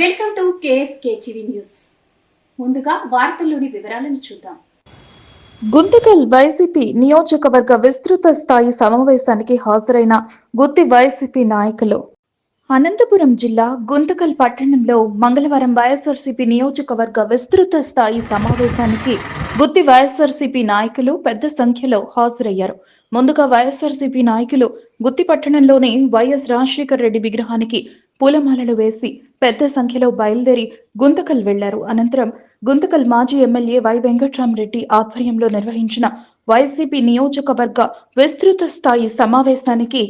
Welcome to KSK TV news. ముందుగా వార్తల్లోని వివరాలను చూద్దాం. గుంతకల్ వైసీపీ నియోజకవర్గ విస్తృత స్థాయి సమావేశానికి హాజరైన గుత్తి వైసీపీ నాయకులు. అనంతపురం జిల్లా గుంతకల్ పట్టణంలో మంగళవారం వైఎస్ఆర్సీపీ నియోజకవర్గ విస్తృత స్థాయి సమావేశానికి గుత్తి వైఎస్ఆర్సీపీ నాయకులు పెద్ద సంఖ్యలో హాజరయ్యారు. ముందుగా వైఎస్ఆర్సీపీ నాయకులు గుత్తి పట్టణంలోని వైఎస్ రాజశేఖర్ రెడ్డి విగ్రహానికి పూలమాలలు వేసి పెద్ద సంఖ్యలో బయలుదేరి గుంతకల్ వెళ్ళారు. అనంతరం గుంతకల్ మాజీ ఎమ్మెల్యే వై వెంకట్రామరెడ్డి ఆధ్వర్యంలో నిర్వహించిన వైసీపీ నియోజకవర్గ విస్తృత స్థాయి సమావేశానికి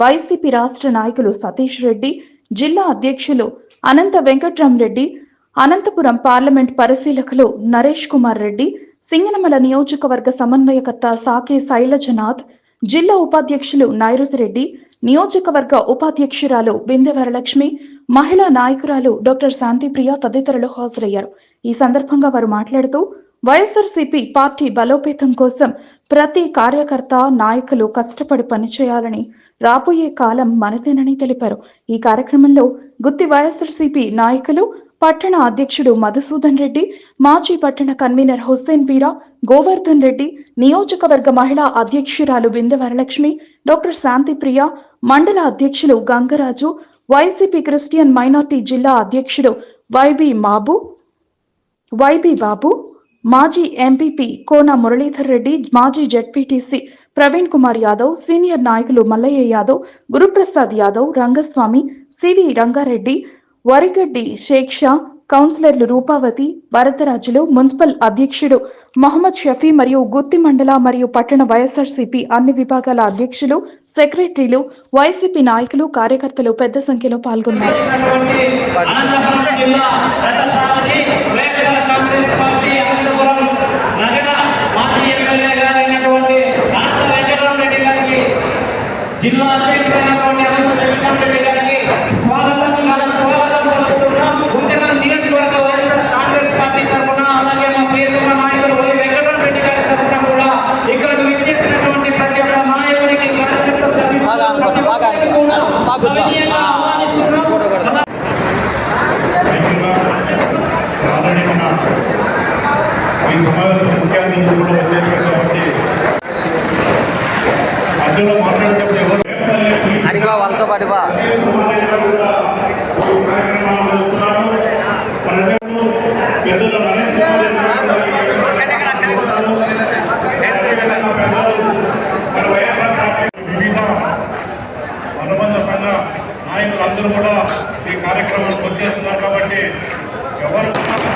వైసీపీ రాష్ట్ర నాయకులు సతీష్ రెడ్డి జిల్లా అధ్యక్షులు అనంత వెంకట్రామరెడ్డి అనంతపురం పార్లమెంట్ పరిశీలకులు నరేష్ కుమార్ రెడ్డి సింగనమల నియోజకవర్గ సమన్వయకర్త సాకే శైలజనాథ్ జిల్లా ఉపాధ్యక్షులు నైరుతి రెడ్డి నియోజకవర్గ ఉపాధ్యక్షురాలు బిందె వరలక్ష్మి మహిళా నాయకురాలు డాక్టర్ శాంతిప్రియ తదితరులు హాజరయ్యారు. ఈ సందర్భంగా వారు మాట్లాడుతూ వైఎస్ఆర్సీపీ పార్టీ బలోపేతం కోసం ప్రతి కార్యకర్త నాయకులు కష్టపడి పనిచేయాలని రాబోయే కాలం మనదేనని తెలిపారు. ఈ కార్యక్రమంలో గుత్తి వైఎస్ఆర్సీపీ నాయకులు పట్టణ అధ్యక్షుడు మధుసూదన్ రెడ్డి మాజీ పట్టణ కన్వీనర్ హుస్సేన్ పీరా గోవర్ధన్ రెడ్డి నియోజకవర్గ మహిళా అధ్యక్షురాలు బిందె వరలక్ష్మి డాక్టర్ శాంతిప్రియ మండల అధ్యక్షులు గంగరాజు వైసీపీ క్రిస్టియన్ మైనార్టీ జిల్లా అధ్యక్షుడు వైబి మాబు వైబి బాబు మాజీ ఎంపీపీ కోన మురళీధర్ రెడ్డి మాజీ జడ్పీటీసీ ప్రవీణ్ కుమార్ యాదవ్ సీనియర్ నాయకులు మల్లయ్య యాదవ్ గురుప్రసాద్ యాదవ్ రంగస్వామి సివి రంగారెడ్డి వరిగడ్డి షేక్ షా కౌన్సిలర్లు రూపావతి వరదరాజులు మున్సిపల్ అధ్యక్షుడు మహమ్మద్ షఫీ మరియు గుత్తి మండల మరియు పట్టణ వైఎస్ఆర్సీపీ అన్ని విభాగాల అధ్యక్షులు సెక్రటరీలు వైసీపీ నాయకులు కార్యకర్తలు పెద్ద సంఖ్యలో పాల్గొన్నారు అనంతపురం జిల్లా రథసారథి వైఎస్ఆర్ కాంగ్రెస్ పార్టీ అనంతపురం నగర మాజీ ఎమ్మెల్యే గారైనటువంటి అనంత వెంకటరామరెడ్డి గారికి జిల్లా అధ్యక్షుడైనటువంటి అనంత వెంకటరామరెడ్డి గారికి స్వాగతం ఘన స్వాగతం పలుకుతున్నాం గుంటకల్ నియోజకవర్గ వైఎస్ఆర్ కాంగ్రెస్ పార్టీ తరఫున అలాగే మా ప్రియతమ నాయకులు వై వెంకటరామరెడ్డి గారి తరఫున కూడా ఇక్కడికి విచ్చేసినటువంటి ప్రతి ఒక్క నాయకుడికి బాగా అనుకున్నా, బాగా అనుకున్నా. బాగా కూర్చో. సవినీయంగా ఆహ్వానిస్తున్నాం ముఖ్యంగా ఆల్రెడీ మన ఈ అతిథులు కూడా వచ్చేసారు కాబట్టి మధ్యలో మాట్లాడేటప్పుడు ఎవరు అడిగా వాళ్ళతో పాటు నాయకులందరూ కూడా ఈ కార్యక్రమానికి వచ్చేస్తున్నారు కాబట్టి ఎవరు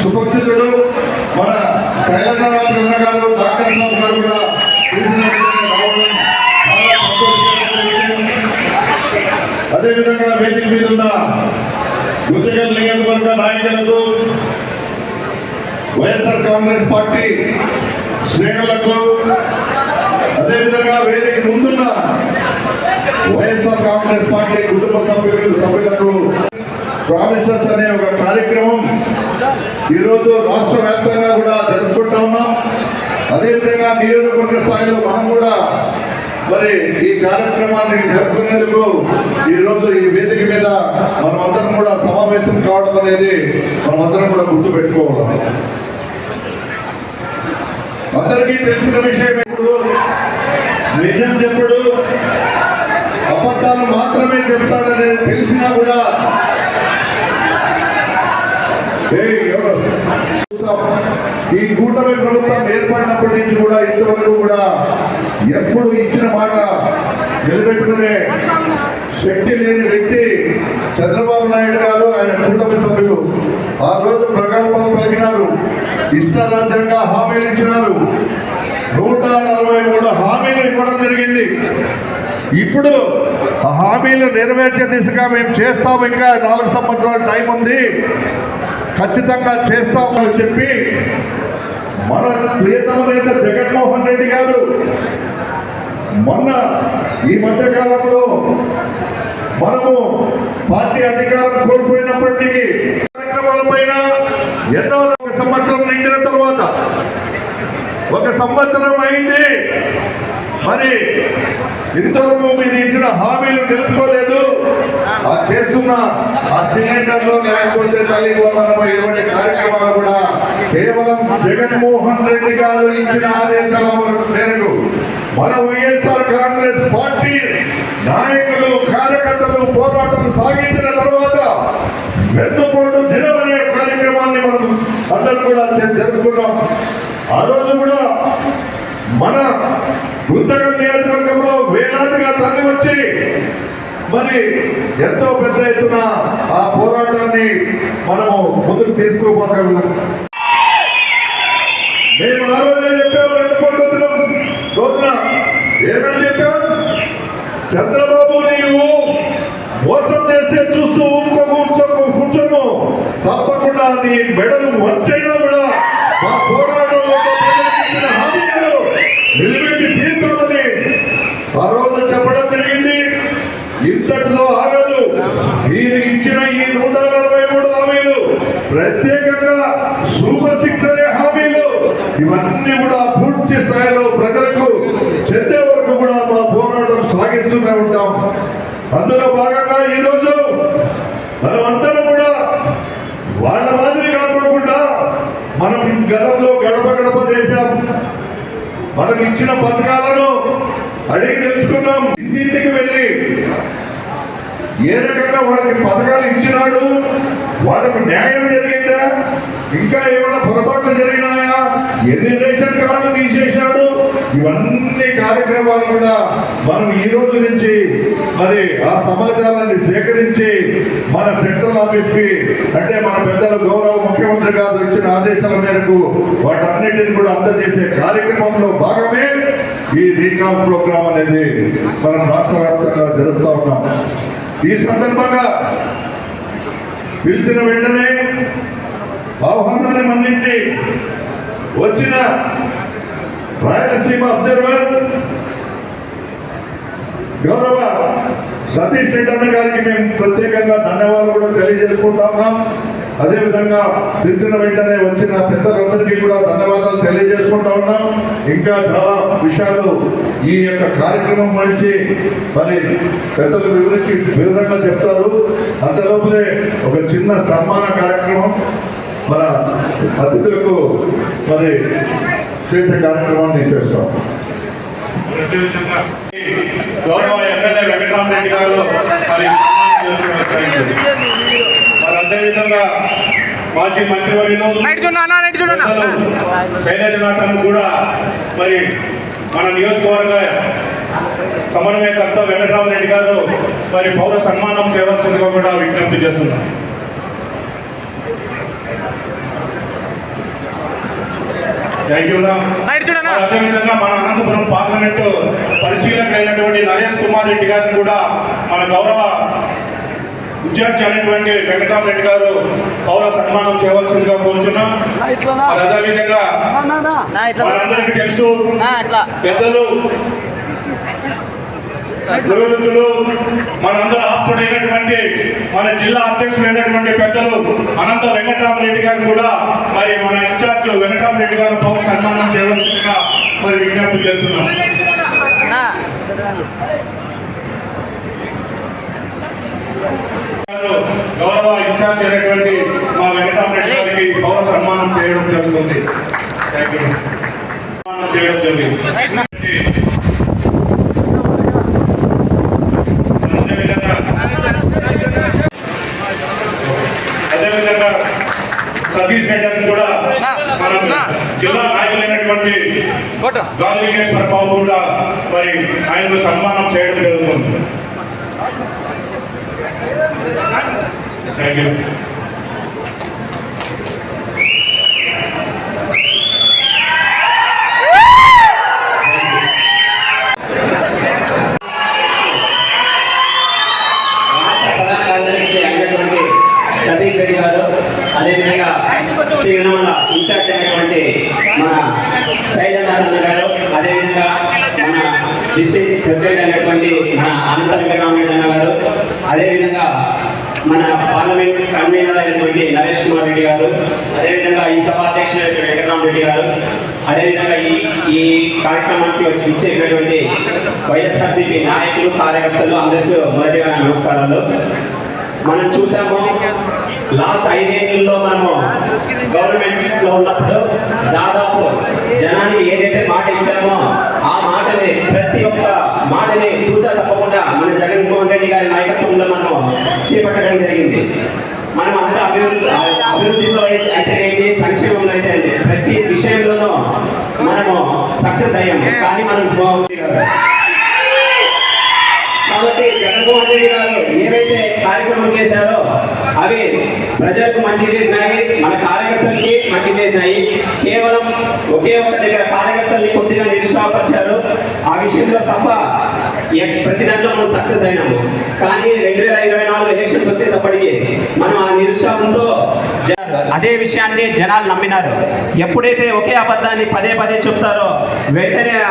సుపరిచితుడు మన శైలజనాథ్ గంగ గారు డాక్టర్ సాబ్ గారు కూడా రీజనల్ రావడం చాలా సంతోషకరమైన విషయం. అదేవిధంగా వేదిక మీద ఉన్న గుంతకల్ నియోజకవర్గ నాయకులకు వైఎస్ఆర్ కాంగ్రెస్ పార్టీ శ్రేణులకు అదేవిధంగా వేదిక ముందున్న వైఎస్ఆర్ కాంగ్రెస్ పార్టీ కుటుంబ సభ్యులు సభ్యులకు ప్రామిసెస్ అనే ఒక కార్యక్రమం ఈరోజు రాష్ట్ర వ్యాప్తంగా కూడా జరుపుకుంటా ఉన్నాం. అదేవిధంగా నియోజకవర్గ స్థాయిలో మనం కూడా మరి ఈ కార్యక్రమాన్ని జరుపుకునేందుకు ఈరోజు ఈ వేదిక మీద మనమందరం కూడా సమావేశం కావడం అనేది మనమందరం కూడా గుర్తు పెట్టుకోవాలి అందరికీ తెలిసిన విషయం ఇప్పుడు నిజం చెప్పుడు అబద్ధాలు మాత్రమే చెప్తాడనేది తెలిసినా కూడా ఈ కూటమి ప్రభుత్వం ఏర్పడినప్పటి నుంచి కూడా ఇంతవరకు కూడా ఎప్పుడు ఇచ్చిన మాట నిలబెట్టుకునే శక్తి లేని వ్యక్తి చంద్రబాబు నాయుడు గారు ఆయన కుటుంబ సభ్యులు. ఆ రోజు ప్రగల్భ పలికినారు. ఇష్టరాజ్యంగా హామీలు ఇచ్చినారు. నూట నలభై మూడు హామీలు ఇవ్వడం జరిగింది. ఇప్పుడు ఆ హామీలు నెరవేర్చే దిశగా మేము చేస్తాం. ఇంకా నాలుగు సంవత్సరాల టైం ఉంది. ఖచ్చితంగా చేస్తామని చెప్పి మన ప్రియతమ నేత జగన్మోహన్ రెడ్డి గారు మొన్న ఈ మధ్యకాలంలో మనము పార్టీ అధికారం కోల్పోయినప్పటికీ కార్యక్రమాలపైన ఎన్నో ఒక సంవత్సరం నిండిన తర్వాత ఒక సంవత్సరం అయింది. మరి ఇంతవరకు మీరు ఇచ్చిన హామీలు తెలుసుకోలేదు ఆ చేస్తున్న ఆ సిలిండర్లు లేకపోతే తల్లి వందనం ఇటువంటి కార్యక్రమాలు కూడా కేవలం జగన్మోహన్ రెడ్డి గారు ఇచ్చిన ఆదేశాల మేరకు మన వైఎస్ఆర్ కాంగ్రెస్ పార్టీ నాయకులు కార్యకర్తలు పోరాటం సాగించిన తర్వాత వెన్నుపోటు దినం అనే కార్యక్రమాన్ని మనం అందరూ కూడా జరుపుకున్నాం. ఆ రోజు కూడా మన గుంతకం నియోజకవర్గంలో వేలాదిగా తరలి వచ్చి మరి ఎంతో పెద్ద ఎత్తున ఆ పోరాటాన్ని మనము ముందుకు తీసుకోబోగలం మేము ఆ రోజే చెప్పాము ఏమని చెప్పాడు చంద్రబాబు నీవు మోసం చేస్తే చూస్తూ ఊరుకో కూర్చో కూర్చోము తప్పకుండా నీ మెడలు వచ్చైనా కూడా మా పోరాటంలో ప్రజలకు ఇచ్చిన హామీలను నిలబెట్టి తీర్చామని ఆ రోజు చెప్పడం జరిగింది ఇంతట్లో ఆగదు మీరు ఇచ్చిన ఈ నూట నలభై మూడు హామీలు ప్రత్యేకంగా సూపర్ సిక్స్ అనే హామీలు ఇవన్నీ కూడా పూర్తి స్థాయిలో ప్రజలకు చెందే వరకు కూడా మా పోరాటం సాగిస్తూనే ఉంటాం అందులో భాగంగా ఈరోజు మనమందరం కూడా వాళ్ళ మాదిరి కాకుండా మనం గతంలో గడప గడప చేశాం మనకు ఇచ్చిన పథకాలను అడిగి తెలుసుకున్నాం ఇంటింటికి వెళ్ళి ఏ రకంగా వాళ్ళకి పథకాలు ఇచ్చినాడు వాళ్ళకు న్యాయం జరిగిందా? ఇంకా ఏమైనా పొరపాట్లు జరిగినాయా? ఎన్ని రేషన్ కార్డు తీసేశాడు? ఇవన్నీ కార్యక్రమాలు కూడా మనం ఈ రోజు నుంచి మరి ఆ సమాచారాన్ని సేకరించి మన సెంట్రల్ ఆఫీస్కి అంటే మన పెద్దల గౌరవ ముఖ్యమంత్రి గారు ఇచ్చిన ఆదేశాల మేరకు వాటన్నిటిని కూడా అందజేసే కార్యక్రమంలో భాగమే ఈ రీకాల్ ప్రోగ్రామ్ అనేది మనం రాష్ట్ర వ్యాప్తంగా జరుపుతా ఉన్నాం. ఈ సందర్భంగా పిలిచిన వెంటనే ఆహ్వానాన్ని మన్నించి వచ్చిన రాయలసీమ అబ్జర్వర్ గౌరవ సతీష్ రెడ్డి అన్న గారికి మేము ప్రత్యేకంగా ధన్యవాదాలు కూడా తెలియజేసుకుంటా ఉన్నాం. అదేవిధంగా పిలిచిన వెంటనే వచ్చిన పెద్దలందరికీ కూడా ధన్యవాదాలు తెలియజేసుకుంటా ఉన్నాం. ఇంకా చాలా విషయాలు ఈ యొక్క కార్యక్రమం గురించి మరి పెద్దలు వివరించి వివరంగా చెప్తారు. అంతలోపలే ఒక చిన్న సన్మాన కార్యక్రమం. మన అతిథులకు మరి చేసే కార్యక్రమాన్ని చేస్తాం గౌరవ ఎమ్మెల్యే వెంకటరామరెడ్డి గారు మరి. మరి అదేవిధంగా మాజీ మంత్రివర్యులు శైలజ నాటన్ కూడా మరి మన నియోజకవర్గ సమన్వయకర్త వెంకటరామరెడ్డి గారు మరి పౌర సన్మానం చేయవలసిందిగా కూడా విజ్ఞప్తి చేస్తున్నారు థ్యాంక్ యూ అదేవిధంగా మన అనంతపురం పార్లమెంటు పరిశీలక అయినటువంటి నరేష్ కుమార్ రెడ్డి గారిని కూడా మన గౌరవ విద్యార్థి అయినటువంటి వెంకటరామరెడ్డి గారు పౌర సన్మానం చేయవలసిందిగా కోరుచున్నాం. అదేవిధంగా మనందరికీ తెలుసు పెద్దలు గురువృత్తులు మనందరూ ఆప్తుడైనటువంటి మన జిల్లా అధ్యక్షుడైనటువంటి పెద్దలు అనంత వెంకటరామరెడ్డి గారు కూడా మరి మన ఇన్ఛార్జ్ వెంకటరామరెడ్డి గారు పవన్ సన్మానం చేయవలసిందిగా మరి విజ్ఞప్తి చేస్తున్నాం. గౌరవ ఇన్ఛార్జ్ అయినటువంటి మా వెంకటరామరెడ్డి గారికి పౌర సన్మానం చేయడం జరుగుతుంది. థ్యాంక్ యూ సన్మానం చేయడం జరిగింది అదేవిధంగా అదేవిధంగా సతీష్ రెడ్డి కూడా మన జిల్లా నాయకులైనటువంటి ఫోటో. గాంధీకేశ్వర బాబు కూడా మరి ఆయనకు సన్మానం చేయడం జరుగుతుంది. థ్యాంక్ యూ అదేవిధంగా శ్రీ వినమల ఇన్ఛార్జ్ అయినటువంటి మన శైలనాథ్ అన్న గారు అదేవిధంగా మన డిస్ట్రిక్ట్ ప్రెసిడెంట్ అయినటువంటి మన అనంత వెంకటరామరెడ్డి గారు అదేవిధంగా మన పార్లమెంట్ కన్వీనర్ అయినటువంటి నరేష్ కుమార్ రెడ్డి గారు అదేవిధంగా ఈ సభ అధ్యక్షుడు వెంకటరామరెడ్డి గారు అదేవిధంగా ఈ ఈ కార్యక్రమానికి వచ్చి ఇచ్చేటటువంటి వైఎస్ఆర్సీపీ నాయకులు కార్యకర్తలు అందరికీ మొదటిగా నమస్కారాలు. మనం చూసాము లాస్ట్ ఐదేళ్ళలో మనము గవర్నమెంట్లో ఉన్నప్పుడు దాదాపు జనానికి ఏదైతే మాట ఇచ్చామో మాటని ప్రతి ఒక్క మాటని పూజా తప్పకుండా మన జగన్మోహన్ రెడ్డి గారి నాయకత్వంలో మనం చేపట్టడం జరిగింది. మనం అంతా అభివృద్ధి అభివృద్ధిలో అయితే అయితే ఏంటి సంక్షేమంలో అయితే ప్రతి విషయంలోనూ మనము సక్సెస్ అయ్యాం. కానీ మనం కాబట్టి జగన్మోహన్ రెడ్డి గారు ఏవైతే కార్యక్రమం చేశారో అవి ప్రజలకు మంచి చేసినాయి మన కార్యకర్తలకి మంచి చేసినాయి. కేవలం ఒకే ఒక్క దగ్గర కార్యకర్తల్ని కొద్దిగా నిరుత్సాహపరిచారు. ఆ విషయంలో తప్ప ప్రతి దాంట్లో మనం సక్సెస్ అయినాము. కానీ రెండు వేల ఇరవై నాలుగు ఎలక్షన్స్ వచ్చేటప్పటికి మనం ఆ నిరుత్సాహంతో అదే విషయాన్ని జనాలు నమ్మినారు. ఎప్పుడైతే ఒకే అబద్ధాన్ని పదే పదే చెప్తారో వెంటనే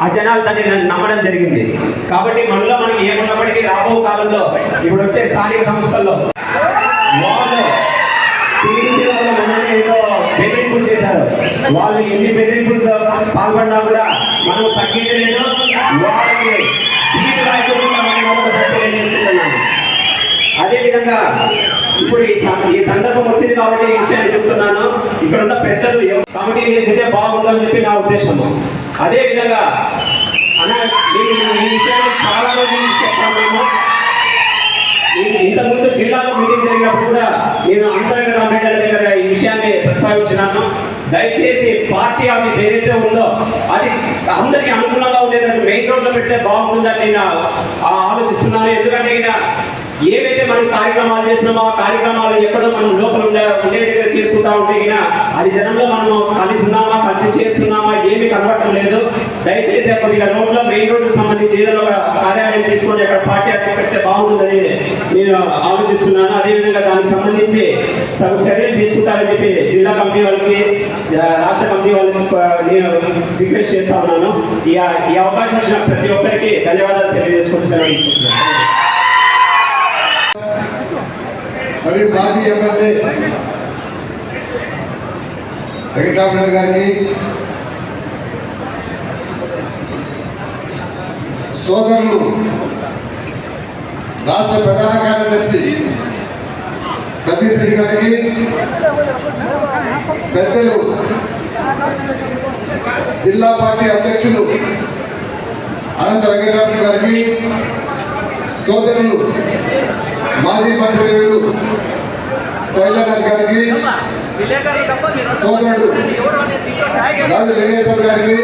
ఆ- జనాలు దాన్ని నమ్మడం జరిగింది. కాబట్టి మనలో మనకి ఏమున్నప్పటికీ రాబో కాలంలో ఇప్పుడు వచ్చే స్థానిక సంస్థల్లో వాళ్ళు ఏదో బెదిరింపులు చేశారు. వాళ్ళు ఎన్ని బెదిరింపులతో పాల్పడినా కూడా మనం తగ్గించలేదు. వాళ్ళకి అదేవిధంగా ఇప్పుడు ఈ సందర్భం వచ్చింది కాబట్టి ఈ విషయాన్ని చెప్తున్నాను. ఇక్కడ ఉన్న పెద్దలు కమిటీ వేసితే బాగుందని చెప్పి నా ఉద్దేశము. అదే విధంగా అన్న ఈ విషయాన్ని చాలా రోజుల నుంచి చెప్తాను ఇంతకుముందు జిల్లాలో మీటింగ్ జరిగినప్పుడు కూడా నేను అంతరంగ రామరెడ్డి దగ్గర ఈ విషయాన్ని ప్రస్తావించినాను. దయచేసి పార్టీ ఆఫీస్ ఏదైతే ఉందో అది అందరికీ అనుకూలంగా ఉండేదంటే మెయిన్ రోడ్లో పెడితే బాగుంటుందని నేను ఆలోచిస్తున్నాను. ఎందుకంటే ఇక ఏవైతే మనం కార్యక్రమాలు చేస్తున్నామో ఆ కార్యక్రమాలు ఎక్కడో మనం లోపల ఉండే ఉండే దగ్గర చేసుకుంటా ఉంటే గిన అది జనంలో మనం కలిసి ఉన్నామా కలిసి చేస్తున్నామా ఏమీ కనబడటం లేదు. దయచేసి కొద్దిగా రోడ్లో మెయిన్ రోడ్డుకు సంబంధించి ఏదైనా ఒక కార్యాలయం తీసుకొని అక్కడ పార్టీ ఆఫీస్ పెడితే బాగుంటుందని నేను ఆలోచిస్తున్నాను. అదేవిధంగా దానికి సంబంధించి తగు చర్యలు తీసుకుంటారని చెప్పి జిల్లా కమిటీ వాళ్ళకి రాష్ట్ర కమిటీ వాళ్ళకి నేను రిక్వెస్ట్ చేస్తా ఉన్నాను. ఈ అవకాశం ఇచ్చిన ప్రతి ఒక్కరికి ధన్యవాదాలు తెలియజేసుకుంటూ మరి మరియు మాజీ ఎమ్మెల్యే వెంకటరామరెడ్డి గారికి సోదరులు రాష్ట్ర ప్రధాన కార్యదర్శి సతీష్ రెడ్డి గారికి పెద్దలు జిల్లా పార్టీ అధ్యక్షులు అనంత వెంకటరామరెడ్డి గారికి సోదరులు మాజీ మంత్రివర్యులు శైలనాథ్ గారికి సోదరుడు గాజు లింగేశ్వర్ గారికి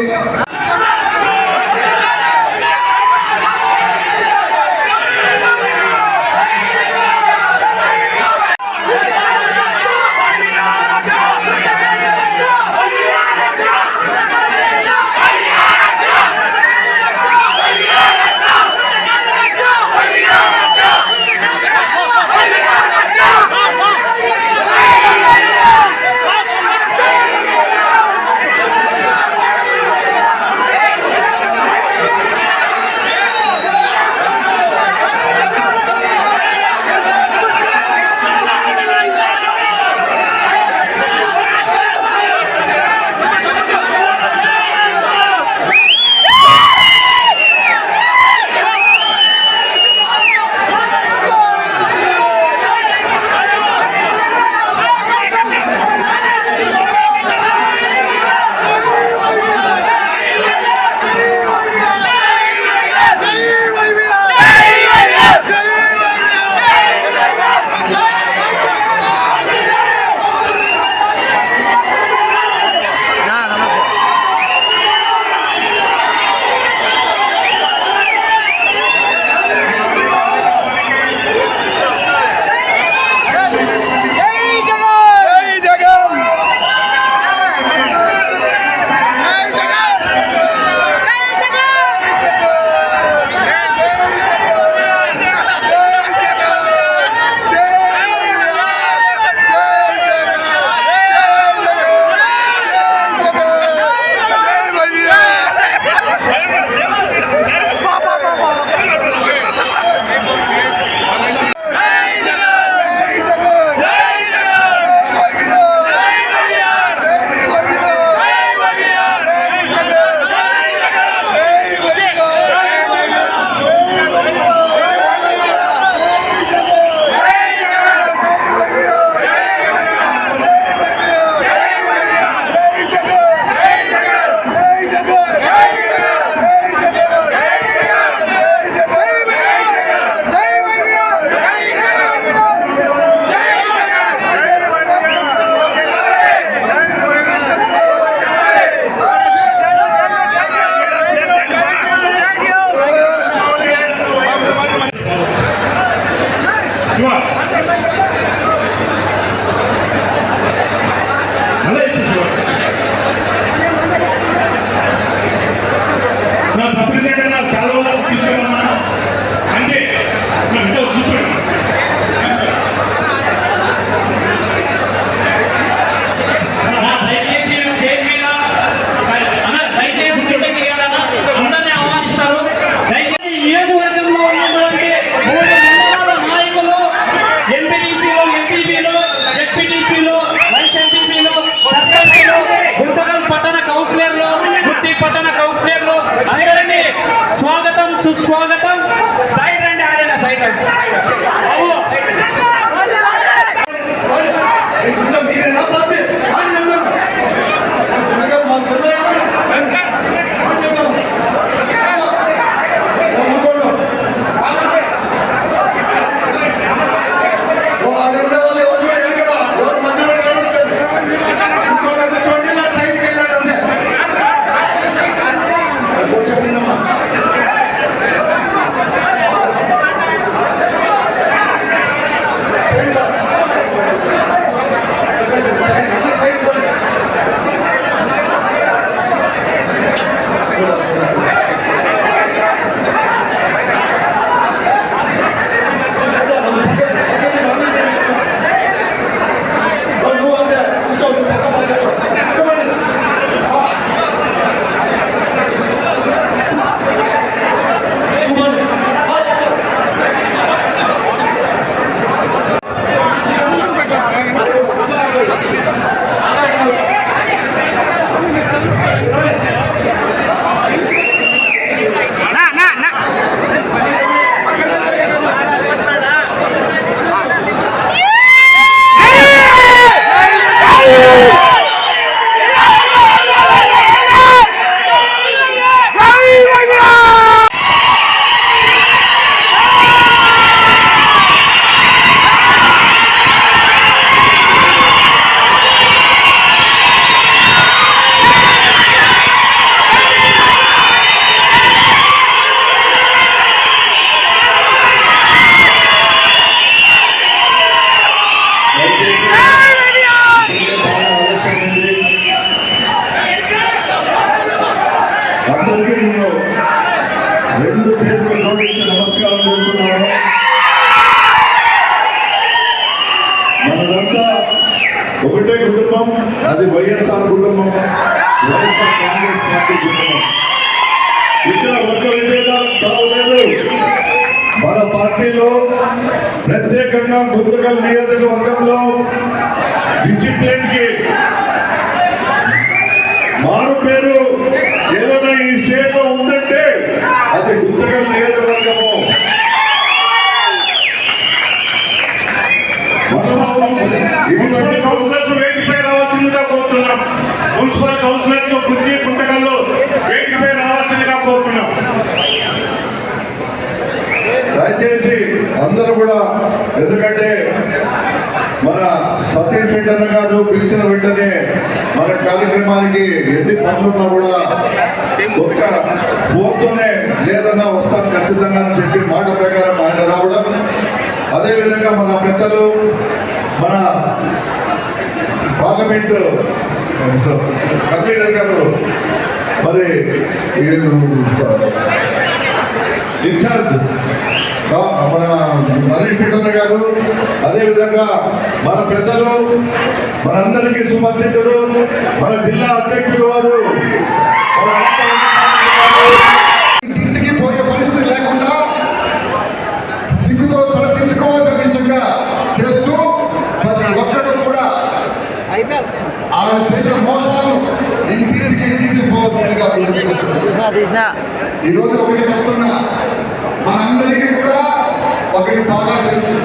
So Herzenswahl. అది వైఎస్ఆర్ కుటుంబం. వైఎస్ఆర్ కాంగ్రెస్ పార్టీ కుటుంబం. ఇక్కడ ఒక్క విభేదాలు తావలేదు మన పార్టీలో ప్రత్యేకంగా గుంతకల్ నియోజకవర్గంలో డిసిప్లిన్కి మారు పేరు ఏదైనా ఈ స్టేట్లో ఉందంటే అది గుంతకల్ నియోజకవర్గము మున్సిపల్ కౌన్సిలర్స్ వేదికపై రావాల్సిందిగా కోరుతున్నాం మున్సిపల్ కౌన్సిలర్స్ గుర్తి పుట్టకల్లో వేదికపై రావాల్సిందిగా కోరుతున్నాం దయచేసి అందరూ కూడా ఎందుకంటే మన సతీష్ రెడ్డి గారు పిలిచిన వెంటనే మన కార్యక్రమానికి ఎన్ని పనులున్నా కూడా ఒక్క ఫోన్తోనే లేదన్నా వస్తాను ఖచ్చితంగా అని చెప్పి మాట ప్రకారం ఆయన రావడం. అదేవిధంగా మన పెద్దలు మన పార్లమెంటు కన్వీనర్ గారు మరి ఇన్ఛార్జ్? మన నరేష్ శెట్టన్న గారు అదేవిధంగా మన పెద్దలు మనందరికీ సుపరిచితుడు మన జిల్లా అధ్యక్షులు వారు. ఇంటికి పోయే పరిస్థితి లేకుండా సిగ్గుతో తలదించుకోవాల్సిన విషయంగా చేస్తూ ప్రతి ఒక్కరు కూడా ఆయన చేసిన మోసాలు ఇంటింటికి తీసుకుపోవాల్సిందిగా విజ్ఞప్తి చేస్తున్నాను. తీసిన తీసిన. ఈ రోజు ఒకటి చెప్తున్నా. మనందరికీ కూడా ఒకటి బాగా తెలుసు.